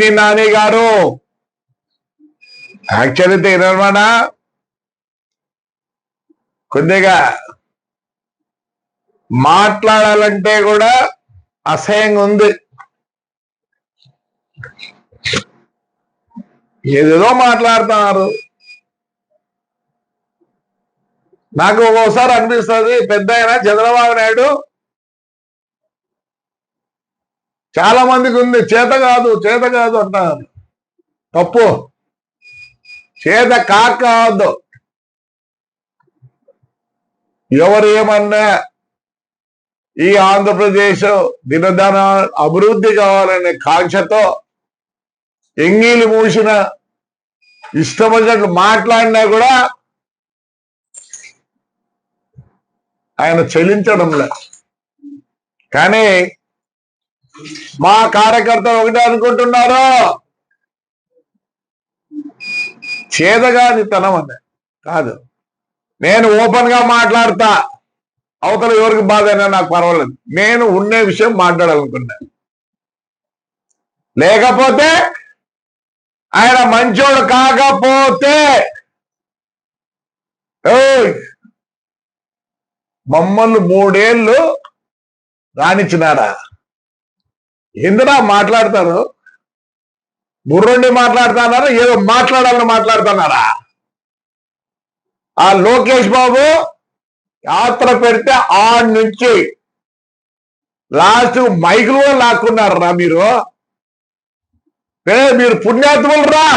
పేర్ని నాని గారు? యాక్చువల్లీ తినమాట కొద్దిగా మాట్లాడాలంటే కూడా అసహ్యంగా ఉంది. ఏదేదో మాట్లాడుతున్నారు. నాకు ఒక్కోసారి అనిపిస్తుంది పెద్ద అయినా చంద్రబాబు నాయుడు చాలా మందికి ఉంది. చేత కాదు చేత కాదు అంటారు. తప్పు. చేత కాక ఎవరు ఏమన్నా ఈ ఆంధ్రప్రదేశ్ దినదన అభివృద్ధి కావాలనే కాంక్షతో ఎంగిలి మూసిన ఇష్టం వచ్చినట్లు మాట్లాడినా కూడా ఆయన చెల్లించడంలే. కానీ మా కార్యకర్తలు ఒకటే అనుకుంటున్నారు. చేదగాని తనం అన్న కాదు. నేను ఓపెన్గా మాట్లాడతా. అవతల ఎవరికి బాధ అయినా నాకు పర్వాలేదు. నేను ఉండే విషయం మాట్లాడాలనుకున్నా. లేకపోతే ఆయన మంచోడు కాకపోతే మమ్మల్ని మూడేళ్ళు రాణించినారా? ఎందునా మాట్లాడతారు? బుర్రుండి మాట్లాడుతున్నారా? ఏదో మాట్లాడాలని మాట్లాడుతున్నారా? ఆ లోకేష్ బాబు యాత్ర పెడితే ఆడ నుంచి లాస్ట్ మైకులు కూడా లాక్కున్నారా మీరు? మీరు పుణ్యాత్ములు రా!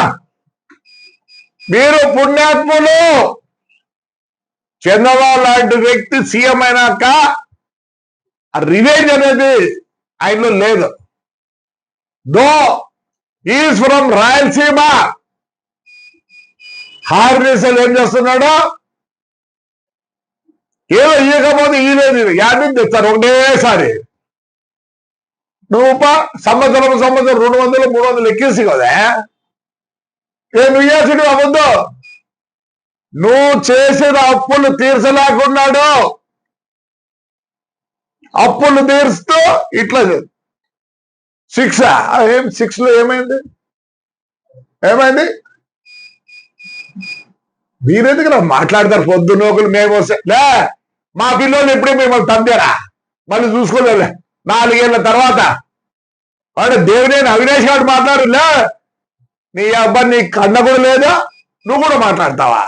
మీరు పుణ్యాత్ములు! చంద్రబాబు లాంటి వ్యక్తి సీఎం అయినాక రివేంజ్ అనేది ఆయనలో లేదు. దో ఈజ్ ఫ్రమ్ రాయలసీమ హార్నేసల్ ఏం చేస్తున్నాడు? ఏదో ఇవ్వకపోతే ఈలేదు యాడ్ని తెస్తారు ఒకటేసారి. నువ్వు పా సంవత్సరం సంవత్సరం రెండు వందలు మూడు వందలు ఎక్కేసి కదా. ఏ నువ్వు చేసి అవ్వద్దు నువ్వు చేసిన అప్పులు తీర్చలేకున్నాడు. అప్పులు తీరుస్తూ ఇట్లా సిక్స్ ఏం సిక్స్లో ఏమైంది? ఏమైంది? మీరెందుకు మాట్లాడతారు పొద్దున్న ఒకరు మేము వస్తే లే మా పిల్లలు ఎప్పుడే మిమ్మల్ని తందారా మళ్ళీ చూసుకోలేదు నాలుగేళ్ళ తర్వాత. వాడు దేవుడైన అవినాష్ గారు మాట్లాడు లే నీ అబ్బాయి నీ కన్న కూడా లేదా? నువ్వు కూడా మాట్లాడతావా?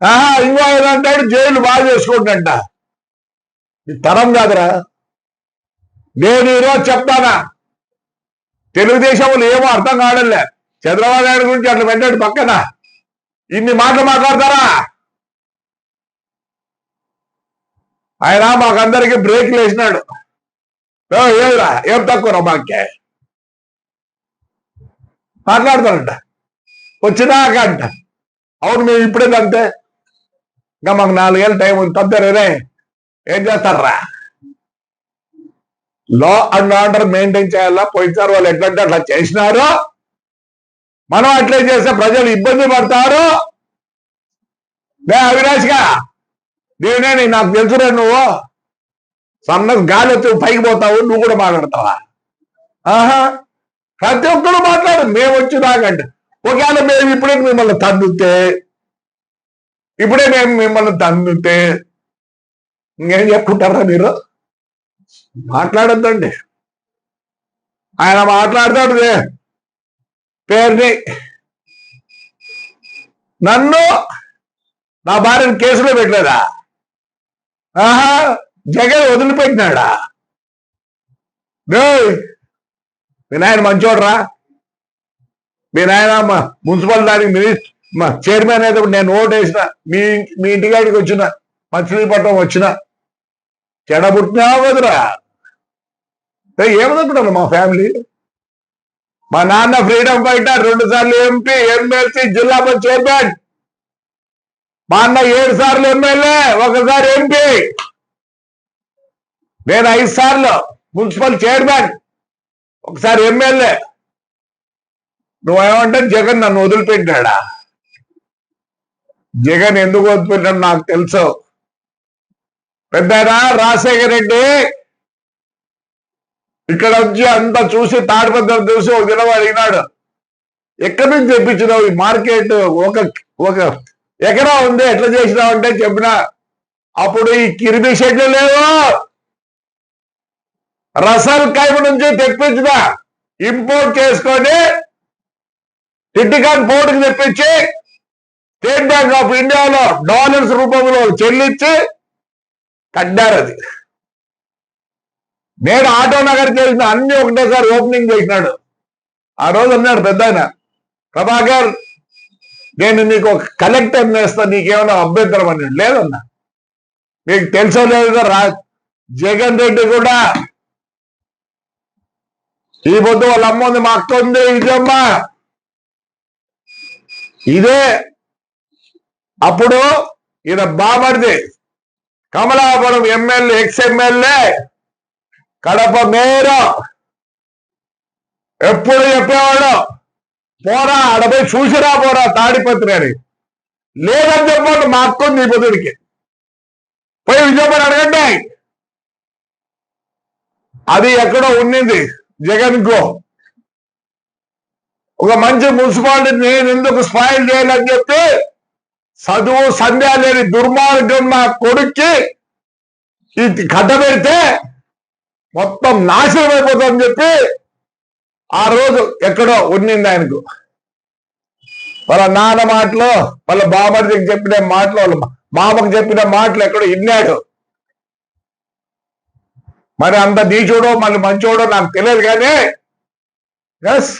ఆహా ఇంకో ఏదంటాడు జైలు బాగా చేసుకుంటా ఈ తరం కాదురా. నేను ఈరోజు చెప్తానా? తెలుగుదేశంలో ఏమో అర్థం కావడంలే. చంద్రబాబు నాయుడు గురించి అట్లా పెట్టాడు పక్కన. ఇన్ని మాటలు మాట్లాడతారా? ఆయన మాకందరికి బ్రేక్లు వేసినాడు ఓ, ఏమిరా? ఏం తక్కువ మాకే? మాట్లాడతారంట వచ్చినాక అంట. అవును మేము ఇప్పుడే అంతే ఇంకా మాకు నాలుగేళ్ళు టైం ఉంది. తప్పరే ఏం చేస్తారా? లా అండ్ ఆర్డర్ మెయింటైన్ చేయాలా? పోయినసారి వాళ్ళు ఎట్లంటే అట్లా చేసినారు. మనం అట్లే చేస్తే ప్రజలు ఇబ్బంది పడతారు. లే అవినాష్గా నేనే నాకు తెలుసురా నువ్వు? సన్న గాలి వచ్చి పైకి పోతావు నువ్వు కూడా మాట్లాడతావా? ఆహా ప్రతి ఒక్కరు మాట్లాడు మేము వచ్చి దాకంటే ఒకవేళ మేము ఇప్పుడే మిమ్మల్ని తన్నుతే ఇప్పుడే మేము మిమ్మల్ని తన్నుతే ఇంకేం చెప్పుకుంటారా మీరు? మాట్లాడద్దండి. ఆయన మాట్లాడతాడు పేరుని. నన్ను నా భార్యను కేసులో పెట్టలేదా? ఆహా జగన్ వదిలిపెట్టినాడా? మీ నాయన మంచోడ్రా. మీ నాయన మున్సిపల్ దానికి మినిస్టర్ మా చైర్మన్ అయితే నేను ఓటు వేసిన మీ మీ ఇంటికాడికి వచ్చిన మచిలీపట్నం వచ్చిన. చెడ పుట్టినా వదురా ఏమనుకుంటాను మా ఫ్యామిలీ మా నాన్న ఫ్రీడమ్ ఫైటర్ రెండు సార్లు ఎంపీ ఎమ్మెల్సీ జిల్లా పంచాయత్ చైర్మన్ మా అన్న ఏడు సార్లు ఎమ్మెల్యే ఒకసారి ఎంపీ నేను ఐదు సార్లు మున్సిపల్ చైర్మన్ ఒకసారి ఎమ్మెల్యే నువ్వేమంటే జగన్ నన్ను వదిలిపెట్టాడా జగన్ ఎందుకు వదిలిపెట్టాడు నాకు తెలుసు. పెద్ద రాజశేఖర రెడ్డి ఇక్కడ వచ్చి అంతా చూసి తాడిపత్రం చూసి ఒక దినం అడిగినాడు. ఎక్కడి నుంచి తెప్పించినావు ఈ మార్కెట్? ఒక ఒక ఎకరా ఉంది ఎట్లా చేసినావు అంటే చెప్పిన అప్పుడు ఈ కిరిమి షెడ్లు లేవు. రసల్ కైమ నుంచి తెప్పించిన ఇంపోర్ట్ చేసుకొని టిట్టికాన్ పోర్టుకు తెప్పించి స్టేట్ బ్యాంక్ ఆఫ్ ఇండియాలో డాలర్స్ రూపంలో చెల్లించి కట్టారు అది. నేను ఆటో నగర్ చేసిన అన్ని ఒకటేసారి ఓపెనింగ్ చేసినాడు. ఆ రోజు అన్నాడు పెద్ద ఆయన ప్రభాకర్ నేను నీకు ఒక కలెక్టర్ నేస్తా నీకేమైనా అభ్యంతరం అన్నాడు లేదన్నా. మీకు తెలుసో లేదు రా జగన్ రెడ్డి కూడా ఈ పొద్దు వాళ్ళ అమ్మ ఉంది మా అక్క ఉంది ఇదమ్మ. ఇదే అప్పుడు ఈయన బామర్ది Kamalapuram MLA ex MLA Kadapa mayor ఎప్పుడు చెప్పేవాడు? పోరా అడపై చూసిరా పోరా తాడిపత్రి అని. లేదని చెప్పండి మా అక్క ఉంది పొద్దుడికి పోయి విజయపడి అడగండి. అది ఎక్కడో ఉండింది జగన్ కో ఒక మంచి మున్సిపాలిటీ నేను ఎందుకు స్పాయిల్ చేయాలని చెప్పి చదువు సంధ్య లేని దుర్మార్గం నా కొడుక్కి కట్ట పెడితే మొత్తం నాశనం అయిపోతుందని చెప్పి ఆ రోజు ఎక్కడో ఉన్నింది ఆయనకు. వాళ్ళ నాన్న మాటలు వాళ్ళ బామర్దికి చెప్పిన మాటలు వాళ్ళ మామకు చెప్పిన మాటలు ఎక్కడో విన్నాడు మరి అంత నీచుడో మళ్ళీ మంచోడో నాకు తెలియదు కానీ ఎస్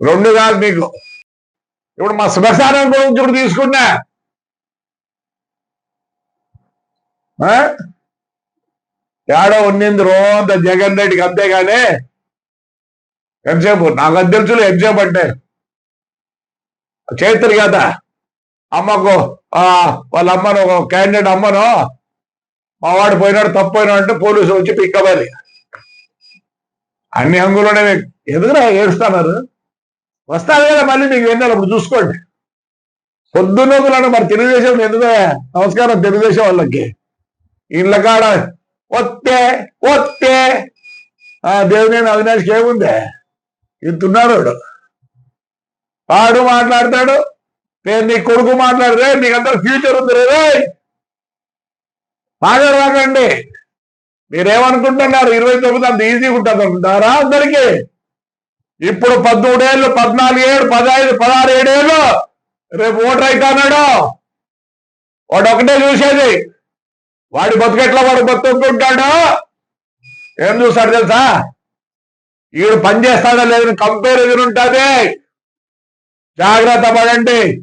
రెండు కాదు మీకు. ఇప్పుడు మా శ్మశానం గురించి ఇప్పుడు తీసుకున్నా. తేడా ఏడో ఉన్నింది రోంత జగన్ రెడ్డికి అంతేగాని ఎంసేపు నాకు అది తెలుసులే ఎంసేపు అంటే? చేస్తారు కదా అమ్మకు ఆ, వాళ్ళ అమ్మను ఒక క్యాండిడేట్ అమ్మను మా వాడు పోయినాడు తప్పు పోయినాడు అంటే పోలీసు వచ్చి పిక్కవాలి అన్ని హంగులోనే ఎదుగురా ఏడుస్తున్నారు? వస్తారు కదా మళ్ళీ మీకు ఎన్నో అప్పుడు చూసుకోండి. పొద్దున్నోకులను మరి తెలుగుదేశం ఎందుకు నమస్కారం తెలుగుదేశం వాళ్ళకి. ఇళ్ళ కాడ వస్తే వస్తే ఆ దేవుని అవినాష్కి ఏముంది? ఇంతున్నాడు వాడు. వాడు మాట్లాడతాడు నేను నీ కొడుకు మాట్లాడితే నీకంతా ఫ్యూచర్ ఉంది రే మాట్లాడరాకండి మీరేమనుకుంటున్నారు? ఇరవై తొమ్మిది అంత ఈజీగా ఉంటుంది అనుకుంటారా అందరికీ? ఇప్పుడు పద్మూడేళ్ళు పద్నాలుగు ఏడు పదహైదు పదహారు ఏడేళ్ళు రేపు ఓటర్ అవుతాడు వాడు ఒకటే చూసేది. వాడి బతుకెట్లా వాడు బతుకుంటాడు? ఏం చూస్తాడు తెలుసా? ఈడు పని చేస్తాడా లేదని కంపేర్ ఎదురుంటుంది జాగ్రత్త పడండి.